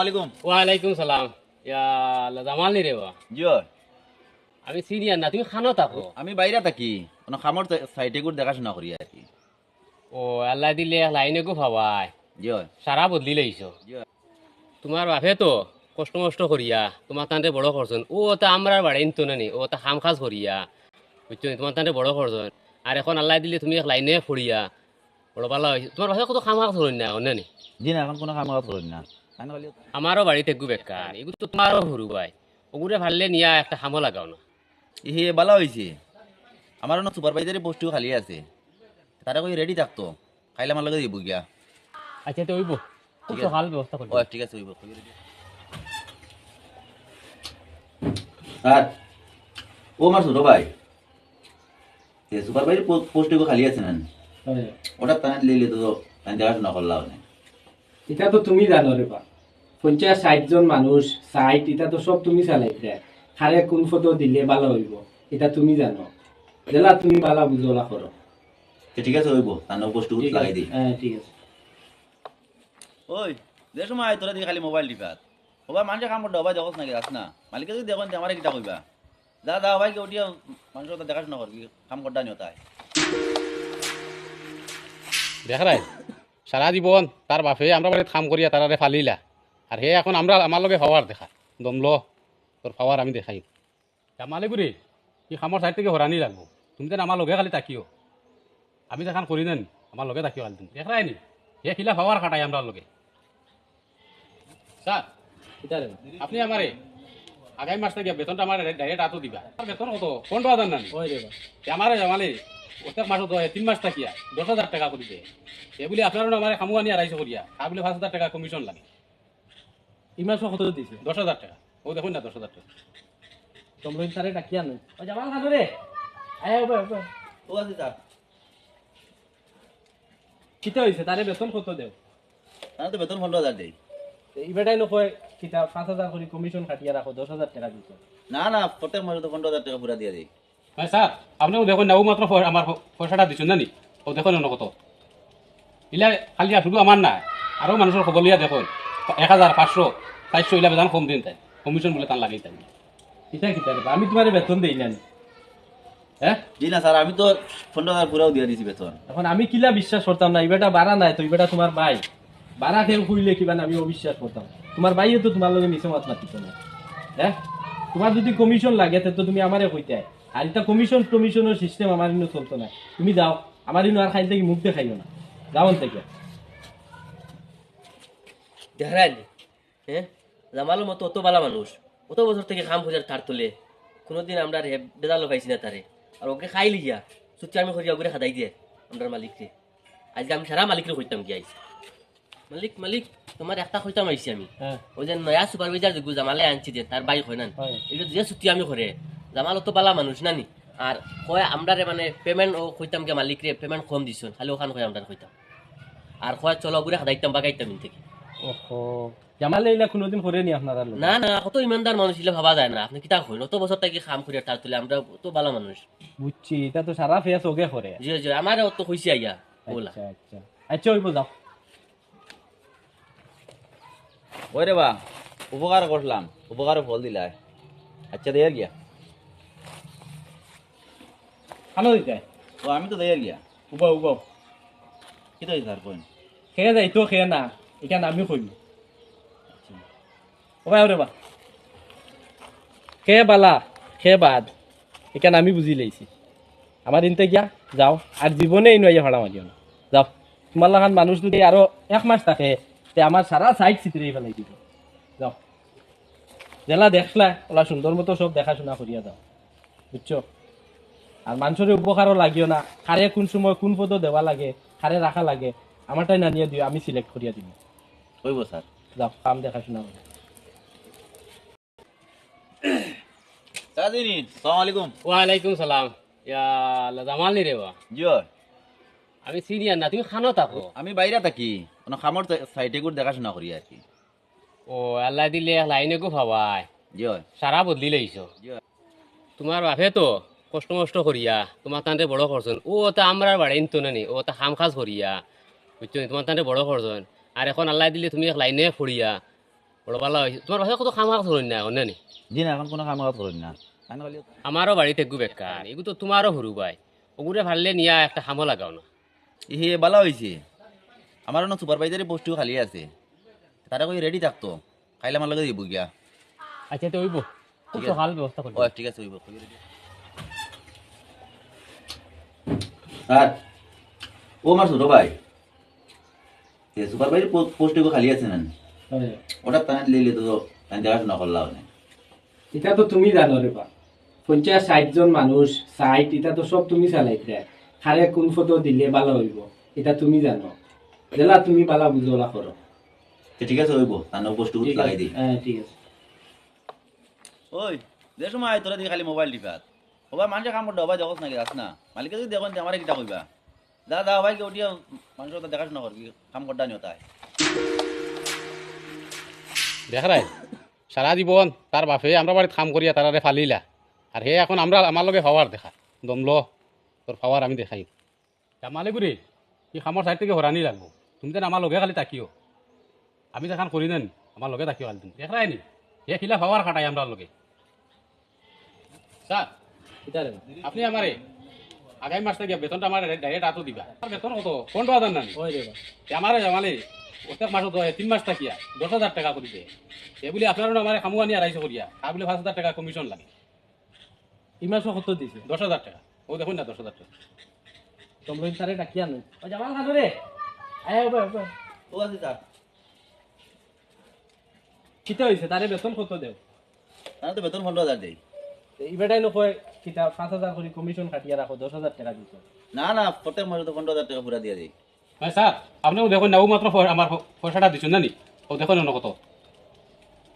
আলাইকুম ওয়ালাইকুম সালাম। ইয়া জামাল নি রে বা জিও আমি সিরিয়ান না তুমি খানো থাকো আমি বাইরে থাকি। কোনো খামর সাইডে করে দেখাশোনা করি আর কি। ও আল্লাহ দিলে লাইনে গো ভাবাই জিও সারা বদলি লাইছো তোমার বাপে তো কষ্ট মষ্ট করিয়া তোমার তান্তে বড় করছেন ও তা আমরা বাড়ি তো নানি ও তা খাম খাজ করিয়া বুঝছ নি? তোমার তান্তে বড় করছেন আর এখন আল্লাহ দিলে তুমি এক লাইনে ফুরিয়া বড় ভালো হয়েছে তোমার বাপে কত খাম খাজ করেন না অন্যানি জি না এখন কোনো খামর করি না। আমি খালি আমারও বাড়িতে গু বেকার এগুলো তো তোমারও হরু ভাই। ওগুলো ভাললে নিয়া একটা খামো লাগাও না। হে ভালো হয়েছে আমার অন্য সুপারভাইজারি পোস্টও খালি আছে। তারা কই রেডি থাকতো। খাইলে আমার লগে দিব গিয়া। আচ্ছা তো ওইব খুব সকাল ব্যবস্থা করব ঠিক আছে হইব। স্যার ও আমার ছোট ভাই। সুপারভাইজারি পোস্টও খালি আছে না ওটা তাই লিলে তো তাই দেখাশোনা করলাম না। এটা তো তুমি জানো রে বা পঞ্চাশ ষাট জন মানুষ সাইট এটা তো সব তুমি চালাইতে খারে কোন ফটো দিলে ভালো হইব এটা তুমি জানো। জেলা তুমি ভালো বুঝলা করো ঠিক আছে হইব। পোস্ট ঠিক লাগাই দিই হ্যাঁ ঠিক আছে। ওই যে সময় তোরা দিয়ে খালি মোবাইল টিপাত ওবা মানুষের কাম করতে হবাই দেখোস নাকি আস না। মালিকে যদি দেখেন আমার কিটা কইবা যা যা ভাই উঠিয়া মানুষের কথা দেখাশোনা করবি কাম করতে নিও তাই। দেখ রাই সারা জীবন তার বাপে আমরা বাড়িতে কাম করিয়া তারারে ফালিলা। আর হে এখন আমরা আমার লগে পাওয়ার দেখা। দমল তোর পাওয়ার আমি দেখাই। জামালে কি খামর সাইড থেকে হরানি লাগবো। তুমি যেন আমার লগে খালি তাকিও। আমি দেখান করি নেন আমার লগে তাকিও খালি তুমি। দেখ রাই নি? হে খিলা পাওয়ার খাটাই আমরা লগে। স্যার আপনি আমারে আগামী মাস থেকে বেতনটা আমার ডাইরেক্ট আতো দিবা। বেতন কত? পনেরো হাজার না ওই রে বা। আমারে জামালে প্রত্যেক মাসে তো তিন মাস থাকিয়া দশ হাজার টাকা করে দেয়। এ বলে আপনার আমার খামু আনি আড়াইশো করিয়া তা বলে পাঁচ হাজার টাকা কমিশন লাগে। এই মাসও কত দিছে? দশ হাজার টাকা। ও দেখুন না দশ হাজার টাকা। তোমরা তারে ডাকিয়া নয় ও জামাল খানো রে আয় ওবে ওবে ও আছে স্যার কিতা হইছে তারে বেতন কত দেও? তাহলে তো বেতন পনেরো হাজার দেই ইবেটাই নকয়। কিতা পাঁচ হাজার করে কমিশন কাটিয়া রাখো দশ হাজার টাকা দিছ না না প্রত্যেক মাসে তো পনেরো হাজার টাকা পুরা দিয়ে দেই। হ্যাঁ স্যার আপনিও দেখুন না ও মাত্র আমার পয়সাটা দিচ্ছেন জানি? ও দেখুন না কত। ইলা খালি শুধু আমার না আরও মানুষের খবর লিয়া দেখুন এক হাজার পাঁচশো চারশো ইলা বেতন কম দিন তাই কমিশন বলে তার লাগেই তাই কিতা রে বা? আমি তোমারে বেতন দেই না হ্যাঁ জি না স্যার আমি তো পনেরো হাজার পুরাও দিয়ে দিছি বেতন। এখন আমি কিলা বিশ্বাস করতাম না এবারটা বাড়া নাই তো এবারটা তোমার ভাই বাড়া খেয়ে খুইলে কিবা আমি অবিশ্বাস করতাম। তোমার ভাইও তো তোমার লগে মিশে মাত মাতিত না। হ্যাঁ? তোমার যদি কমিশন লাগে, তো তুমি আমারে কইতে আর এটা কমিশন কমিশনের সিস্টেম আমার ইনো চলতো না। তুমি যাও, আমার ইনো আর খাইতে কি মুখ দেখাইও না। যাও থেকে দেহরাইলি হ্যাঁ? জামালের মতো অত বালা মানুষ। অত বছর থেকে খাম খোঁজার তার তোলে। কোনোদিন আমরা রে বেজালো পাইছি না তারে। আর ওকে খাইলি গিয়া সুতি আমি ওগুলো খাদাই দিয়ে। আমরা মালিককে আজকে আমি সারা মালিকরে কইতাম গিয়া আইছি। মালিক মালিক তোমার একটা কইতাম আইছি আমি। হ্যাঁ। ওই যে নয়া সুপারভাইজার যেগু জামালে আনছি যে তার বাইক হয় না এটা যে ছুটি আমি করে জামাল তো বালা মানুষ নানি আর কয় আমরা মানে পেমেন্ট ও কইতাম কে মালিক রে পেমেন্ট কম দিছুন খালি ওখান কয় আমরা কইতাম। আর কয় চলো ওগুলো খাদাইতাম বাগাইতাম ইন থেকে। ওহো জামালে কোনোদিন করে নি আপনারা না না কত ইমানদার মানুষ ভাবা যায় না। আপনি কিতা কইন? অত বছর থেকে কাম করে তার তুলে আমরা তো ভালো মানুষ। বুঝছি এটা তো সারা ফেস ওকে করে জি জি আমার অত খুশি আইয়া বলা। আচ্ছা আচ্ছা। আচ্ছা যাও। ওই রে বা উপকার করলাম উপকার ফল দিলাই। আচ্ছা দেয়ার গিয়া। খানো দিতে। ও আমি তো দেয়ার গিয়া। উবাও উবাও। কি তো স্যার কইন খেয়ে যাই তো খেয়ে না। এখানে আমি কইব ও ভাই ওরে বা খেয়ে বালা খেয়ে বাদ। এখানে আমি বুঝি লাইছি আমার ইনতে গিয়া যাও। আর জীবনে ইনো ইয়ে ভাড়া মারিও না যাও। তোমার লাগান মানুষ যদি আরও এক মাস থাকে তে আমার সারা সাইড চিত্রে ফেলাই দিব। যাও। জেলা দেখলা ওলা সুন্দর মতো সব দেখাশোনা করিয়া যাও। বুঝছ? আর মানুষের উপকারও লাগিও না। খারে কোন সময় কোন পদ দেওয়া লাগে খারে রাখা লাগে আমারটাই না নিয়ে দিও আমি সিলেক্ট করিয়া দিব কইব স্যার যাও কাম দেখাশোনা করো সাদিনী সালাম আলাইকুম। ওয়ালাইকুম সালাম। ইয়া জামাল নি রে বা? জিও আমি সিরিয়ান না তুমি খানো থাকো। আমি বাইরে থাকি। কোনো খামর সাইডে করে দেখাশোনা করি আর কি ও আল্লাহ দিলে লাইনে গো ভাবাই। জিও সারা বদলি লাইছো তোমার বাপে তো কষ্ট মষ্ট করিয়া তোমার তান্তে বড় করছেন ও তা আমরা বাড়ি তো নানি ও তা খাম খাজ করিয়া বুঝছ? তোমার তান্তে বড় করছেন আর এখন আল্লাহ দিলে তুমি এক লাইনে ফুরিয়া বড় ভালো হয়েছে তোমার বাসায় কত খাম খাস করেন না অন্য নি জি না এখন কোনো কাম কাজ করেন না আমারও বাড়িতে গু বেকার এগু তো তোমারও হরু ভাই ওগুলো ভাললে নিয়া একটা খামো লাগাও না। হে ভালো হয়েছে আমার না সুপারভাইজারের পোস্টও খালি আছে। তারা কই রেডি থাকতো। খাইলে আমার লগে দিব গিয়া। আচ্ছা তো হইব খুব সকাল ব্যবস্থা করব ও ঠিক আছে হইব স্যার ও আমার ছোট ভাই। সুপারভাইজার পোস্টও খালি আছে না ওটা তানে লিলে তো আমি দেখাশোনা করলাম না। এটা তো তুমি জানো রে বা পঞ্চাশ ষাট জন মানুষ সাইট এটা তো সব তুমি চালাইতে হারে কোন ফটো দিলে ভালো হইব এটা তুমি জানো। জেলা তুমি ভালো বুঝলা করো। ঠিক আছে হইব। তানে পোস্ট ঠিক লাগাই দিই হ্যাঁ ঠিক আছে। ওই যে সময় তোরা দিয়ে খালি মোবাইল টিপাত ওবা মানুষের কাম করতে হবাই দেখোস নাকি আস না? মালিকে যদি দেখুন আমার কিটা কইবা? দা দা ভাই কেউ উঠিয়া মানুষের কথা দেখাশোনা করবি কাম করতে নিও তাই। দেখ রায় সারা জীবন তার বাপে আমরা বাড়িতে কাম করিয়া তারারে ফালিলা। আর হে এখন আমরা আমার লগে পাওয়ার দেখা। দমল তোর পাওয়ার আমি দেখাই জামালে গুরি কি খামর সাইড থেকে হরানি লাগবো। তুমি যেন আমার লগে খালি তাকিও আমি দেখান করি দেন আমার লগে তাকিও খালি তুমি। দেখ রায় নি হে খিলা পাওয়ার খাটাই আমরা লগে। স্যার আপনি আমারে আগামী মাস থেকে বেতনটা আমার ডাইরেক্ট আতো দিবা। বেতন কত? কোন টাকা না রে বা আমারে জামালে প্রত্যেক মাসত হয় তিন মাস থাকিয়া দশ হাজার টাকা করে দেয়। এ বলি আপনারও আমার খামু আনি আড়াইশো করিয়া তা বলে পাঁচ হাজার টাকা কমিশন লাগে। ইমান সব কত দিছে। দশ হাজার টাকা। ও দেখুন না দশ হাজার টাকা। তোমরা তারে ডাকিয়া নই। ও জামাল খানো রে আয় ওবে ওবে ও আছে স্যার। কিতা হইছে? তারে বেতন কত দেও? তাহলে তো বেতন পনেরো হাজার দেই। ইবেটাই নকয় কিতা পাঁচ হাজার করে কমিশন কাটিয়া রাখো দশ হাজার টাকা দিছো। না না প্রত্যেক মাসে তো পনেরো হাজার টাকা পুরা দিয়ে দিই। হ্যাঁ স্যার আপনিও দেখুন না ও মাত্র প- আমার প- পয়সাটা দিচ্ছেন জানি? ও দেখুন অন্য কত।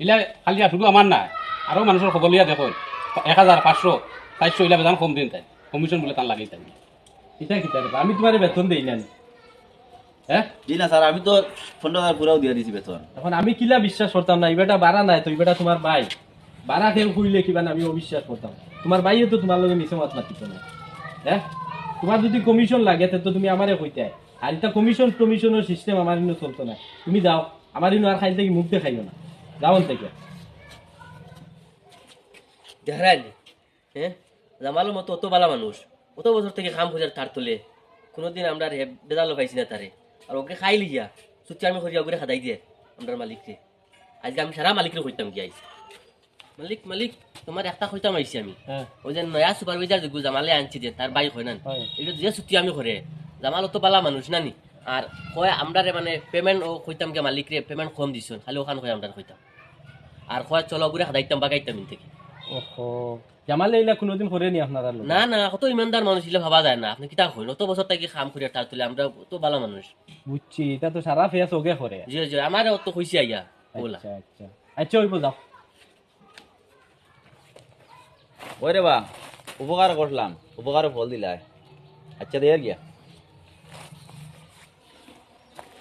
ইলা খালি আর শুধু আমার না আরও মানুষের খবর লিয়া দেখুন এক হাজার পাঁচশো চারশো ইলা বেতন কম দিন তাই। কমিশন বলে তার লাগেই তাই কিতা কিতা আমি তোমারে বেতন দেই না হ্যাঁ? জি না স্যার আমি তো পনেরো হাজার পুরাও দিয়ে দিছি বেতন। এখন আমি কিলা বিশ্বাস করতাম না ইবেটা বাড়া নাই তো ইবেটা তোমার ভাই। বাড়া কেউ কইলে কিবা আমি অবিশ্বাস করতাম। তোমার ভাইও তো তোমার লগে মিছে মাত মাতিত না। হ্যাঁ? তোমার যদি কমিশন লাগে তো তুমি আমারে কইতে আর এটা কমিশন কমিশনের সিস্টেম আমার ইনো চলতো না। তুমি যাও আমার ইনো আর খাইল থেকে মুখ দেখাইও না। যাও থেকে হ্যাঁ জামালের মতো অত বালা মানুষ অত বছর থেকে খাম খোঁজার তার তোলে। কোনোদিন আমরা বেদালো পাইছি না তারে আর ওকে খাই লিয়া সুতি আমি খরিয়া ওগুলো খাদাই দিয়ে আমরা মালিককে আজকে আমি সারা মালিকরে কইতাম কি আইছি। মালিক মালিক তোমার একটা কইতাম আইছি আমি। হ্যাঁ। ওই যে নয়া সুপারভাইজার যেগুলো জামালে আনছি যে তার বাইক হয় না। এটা যে ছুটি আমি করে জামাল তো পালা মানুষ নানি আর কয় আমরারে মানে পেমেন্ট ও কইতাম কে মালিক রে পেমেন্ট কম দিছ খালি ওখান কয় আমরা কইতাম আর কয় চলো ঘুরে খাদাইতাম বাগাইতাম ইন থেকে। ওহো। জামালে এইলা কোনোদিন করে নি আপনার না না কত ইমানদার মানুষ ছিলে ভাবা যায় না আপনি কিতা কইন অত বছর থেকে কাম করে তার তুলে আমরা তো ভালো মানুষ বুঝছি এটা তো সারা ফেস ওকে করে জি জি আমার অত কইছি আইয়া বলা আচ্ছা আচ্ছা আচ্ছা যাও ওই রে বা উপকার করলাম উপকার ফল দিলাই আচ্ছা দিয়ে গিয়া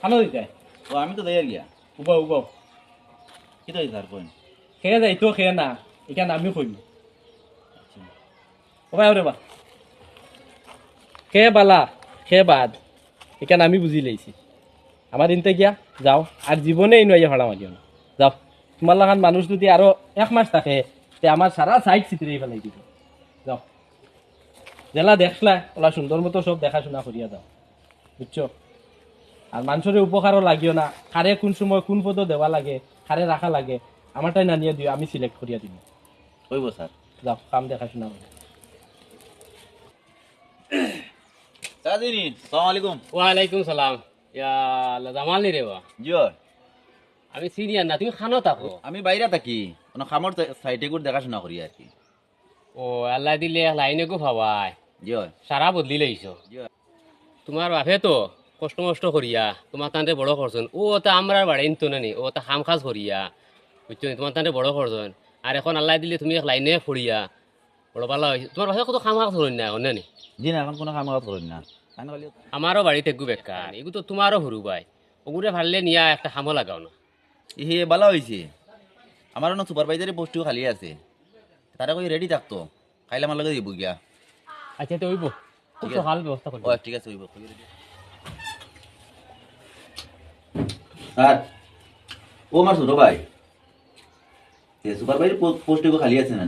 ভালো দিতে ও আমি তো দিয়ে গিয়া উবা উবা কি তো স্যার কোন খেয়ে যাই তো খেয়ে না এখানে আমি কইব ও ভাই ওরে বা খেয়ে বালা খেয়ে বাদ। এখানে আমি বুঝি লাইছি আমার ইনতে গিয়া যাও। আর জীবনে আইয়া ভাড়া মারিও না যাও। তোমার লাগান মানুষ যদি আরও এক মাস থাকে তে আমার সারা সাইড চিত্রে ফেলাই দিব। যাও। জেলা দেখলা ওলা সুন্দর মতো সব দেখাশোনা করিয়া যাও। বুঝছ আর মানুষের উপকারও লাগিও না। কারে কোন সময় কোন পদ দেওয়া লাগে কারে রাখা লাগে আমারটাই না নিয়ে দিও আমি সিলেক্ট করিয়া দিব হইব স্যার যাও কাম দেখাশোনা করো সালাম আলাইকুম। ওয়ালাইকুম সালাম। ইয়া জামাল নি রে বা। জিও। আমি সিনিয়র না তুমি খানো থাকো আমি বাইরে থাকি কোনো খামর সাইডে করে দেখাশোনা করি আর কি। ও আল্লাহ দিলে লাইনে গো ভাবাই। জিও। সারা বদলি লাইছো। তোমার বাপে তো কষ্ট মষ্ট করিয়া তোমার তান্তে বড় করছেন ও তা আমরা বাড়াইন তো নানি ও তা খাম খাজ করিয়া। বুঝছ? তোমার তান্তে বড় করছেন আর এখন আল্লাহ দিলে তুমি লাইনে ফুরিয়া বড় ভালো হয়েছে তোমার বাসায় কত খাম খাজ না অন্য নি জি না এখন কোনো কাজ করেন না আমারও বাড়িতে গু বেকার এগু তো তোমারও হরু ভাই ওগুলো ভাললে নিয়া একটা খামো লাগাও না। হে ভালো হয়েছে আমার না সুপারভাইজারের পোস্টও খালি আছে। তারা কই রেডি থাকতো খাইলে আমার লগে দিব গিয়া। আচ্ছা তো হইব খুব। সকাল ব্যবস্থা করব ঠিক আছে হইব স্যার ও ছোট ভাই। সুপারভাইজার পোস্ট খালি আছে না।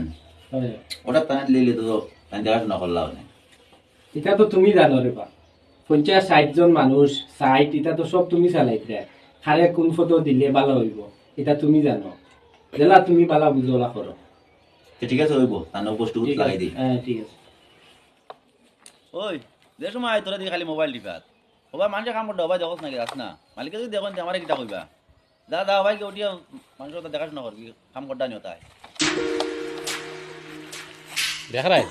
ওটা তাই লিলে তো তাই দেখাশোনা করলাম না। এটা তো তুমি জানো রে বা পঞ্চাশ ষাট জন মানুষ সাইট এটা তো সব তুমি চালাইতে খারে কোন ফটো দিলে ভালো হইব এটা তুমি জানো। জেলা তুমি বালা বুঝলা করো ঠিক আছে হইব। তার পোস্ট লাগাই আছে। দিই। হ্যাঁ ঠিক আছে। ওই যে সময় তোরা দিয়ে খালি মোবাইল টিপাত। ওবা মানুষের কাম করতে হবাই দেখোস নাকি আস না। মালিকে যদি দেখেন আমার কিটা কইবা। দা দা ভাই কে উঠিয়া মানুষের কথা দেখাশোনা করবি কাম করতে নিও তাই। দেখ রায়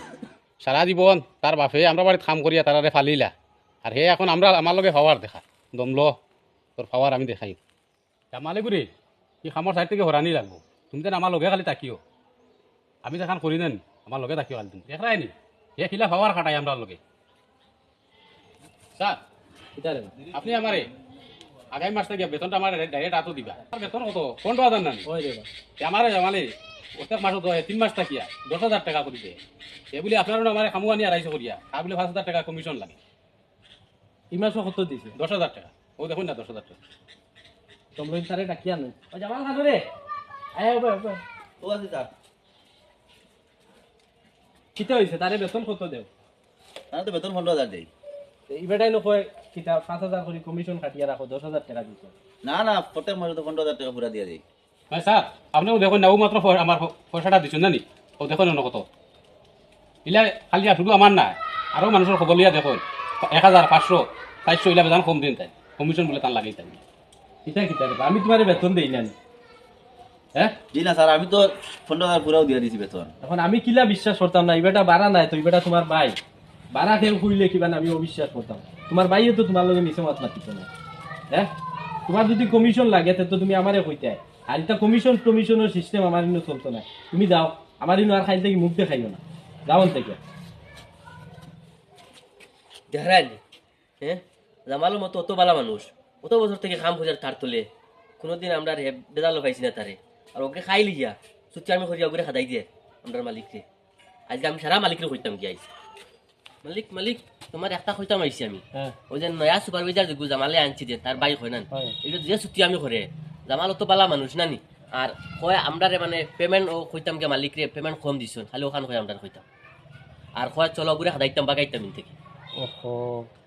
সারা জীবন তার বাপে আমরা বাড়িতে কাম করিয়া তারারে ফালিলা। আর হে এখন আমরা আমার লগে পাওয়ার দেখা। দমলো তোর পাওয়ার আমি দেখাই। জামালে কি খামর সাইড থেকে হরানি লাগবো। তুমি যেন আমার লগে খালি তাকিও। আমি দেখান করি নেন আমার লগে তাকিও তুমি। দেখ রায় নি? হে খিলা পাওয়ার খাটাই আমরা লগে। স্যার আপনি আমারে আগামী মাস থেকে বেতনটা আমার ডাইরেক্ট আতো দিবা। বেতন কত? পনেরো হাজার না ওই রে বা আমারে জামালে। প্রত্যেক মাসত হয় তিন মাস থাকিয়া দশ হাজার টাকা করে দেয় এ বলি আপনার আমার খামু আনি আড়াইশো করিয়া আর বলে পাঁচ হাজার টাকা কমিশন লাগে। এই মাসও কত দিছে? দশ হাজার টাকা। ও দেখুন না দশ হাজার টাকা। তোমরা তারে ডাকিয়া নেই? ও জামাল খানো রে আয় ওবে ওবে ও আছে স্যার। কিতা হইছে? তারে বেতন কত দেও? তাহলে তো বেতন পনেরো হাজার দেই। ইবেটাই নকয় কিতা পাঁচ হাজার করে কমিশন কাটিয়া রাখো দশ হাজার টাকা দিছো। না না প্রত্যেক মাসে তো পনেরো হাজার টাকা পুরা দিয়ে দিই। হ্যাঁ স্যার আপনিও দেখুন না ও মাত্র আমার পয়সাটা দিচ্ছেন না নি ও দেখুন অন্য কত। ইলা খালি শুধু আমার না আরও মানুষের খবর লিয়া দেখুন। এক হাজার পাঁচশো চারশো ইলা বেতন কম দিন তাই কমিশন বলে তার লাগেই তাই। কিতা রে আমি তোমারে বেতন দেই না নি। হ্যাঁ? জি না স্যার আমি তো পনেরো হাজার পুরাও দিয়ে দিছি বেতন। এখন আমি কিলা বিশ্বাস করতাম না ইবেটা বাড়া নাই তো ইবেটা তোমার ভাই। বাড়া কিবা না আমি অবিশ্বাস করতাম। তোমার ভাইও তো তোমার লগে মিশে মাত মাতিত না। হ্যাঁ? তোমার যদি কমিশন লাগে তো তুমি আমারে কইতে আর এটা কমিশন কমিশনের সিস্টেম আমার ইনো চলতো না তুমি যাও আমার ইনো আর খাইতে মুখ দেখাইও না। যাও থেকে হ্যাঁ জামালের মতো অত বালা মানুষ। অত বছর থেকে খাম খোঁজার তার তোলে। কোনোদিন আমরা রে বেজালো পাইছি না তারে আর ওকে খাই লিয়া সুতি আমি খরিয়া করে খাদাই দিয়ে আমরা মালিককে আজকে আমি সারা মালিকের কইতাম কি আইছি মালিক মালিক তোমার একটা কইতাম আইছি আমি। ওই যে নয়া সুপারভাইজার জামালে আনছি যে তার বাইক হয় না। এটা যে ছুটি আমি করে জামাল তো বালা মানুষ নানি? আর কয় আমরা মানে পেমেন্ট ও কইতাম কে মালিক রে পেমেন্ট কম দিছ খালি ওখান কয় আমরা কইতাম। আর কয় চলো ঘুরে খাদাইতাম বাগাইতাম ইন থেকে। ওহো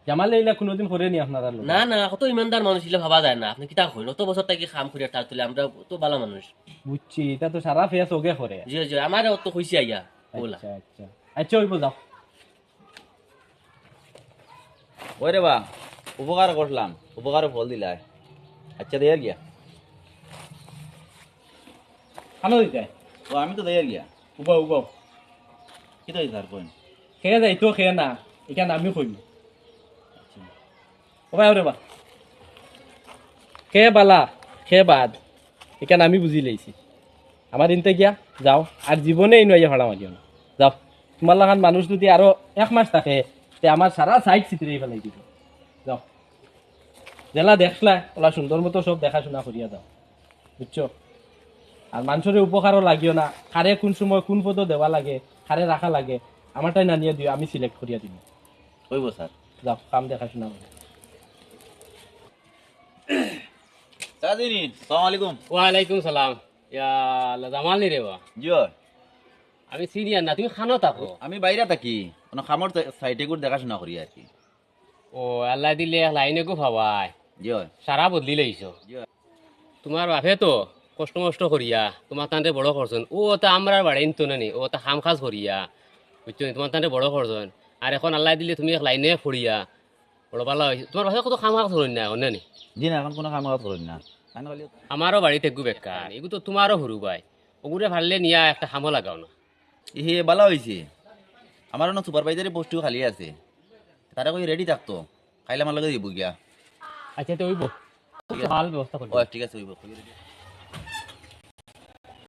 জামালে এইলা কোনোদিন করে নি আপনারা না না কত ইমানদার মানুষ ছিল ভাবা যায় না। আপনি কিতা কইন অত বছর থেকে খাম করে তার তুলে আমরা তো বালা মানুষ। বুঝছি এটা তো সারা ফেস ওগে করে জি জি আমার অত কইছি আইয়া বলা। আচ্ছা আচ্ছা। আচ্ছা ওইব যাও। ওই রে বা উপকার করলাম উপকারে ফল দিলাই। আচ্ছা দেয়ার গিয়া। খানো দিতে ও আমি তো দেয়ার গিয়া উবাও উবাও কি তো স্যার কোন খেয়ে যাই তো খেয়ে না। এখানে আমি কইম ও ভাই ওরে বা খেয়ে বালা খেয়ে বাদ। এখানে আমি বুঝি লাইছি আমার ইনতে গিয়া যাও। আর জীবনে এই নয় ভাড়া মারিও না যাও। তোমার লাগান মানুষ যদি আরও এক মাস থাকে তে আমার সারা সাইড চিত্রে ফেলাই দিব। যাও। জেলা দেখলা ওলা সুন্দর মতো সব দেখাশোনা করিয়া দাও বুঝছ আর মানুষের উপকারও লাগিও না। খারে কোন সময় কোন পদ দেওয়া লাগে খারে রাখা লাগে আমারটাই না নিয়ে দিও আমি সিলেক্ট করিয়া দিব কইব স্যার যাও কাম দেখাশোনা করো সারাদিনই সালাম আলাইকুম। ওয়ালাইকুম সালাম। ইয়া আল্লাহ, জামাল নি রে বা? জিও আমি সিনিয়র না তুমি খানো থাকো আমি বাইরে থাকি কোনো খামর সাইডে করে দেখাশোনা করি আর কি ও আল্লাহ দিলে লাইনে গো ভাবাই। জিও সারা বদলি লাইছো জিও তোমার বাপে তো কষ্ট মষ্ট করিয়া। তোমার তান্তে বড় করছেন ও তা আমরা বাড়াইন তো নানি। ও তা খাম খাজ করিয়া বুঝছ তোমার তান্তে বড় করছেন আর এখন আল্লাহ দিলে তুমি এক লাইনে ফুরিয়া বড় ভালো হয়েছে তোমার বাপে কত খাম খাজ করেন না অন্য জি না এখন কোনো খাম কাজ করি না আমারও বাড়িতে গু বেকার এগু তো তোমারও হরু ভাই ওগুলো ভাললে নিয়া একটা খামো লাগাও না। হে ভালো হয়েছে আমার অন্য সুপারভাইজারি পোস্টও খালি আছে। তারা কই রেডি থাকতো খাইলে আমার লগে দিব গিয়া আচ্ছা তো ওইব ভালো ব্যবস্থা ও ঠিক আছে হইব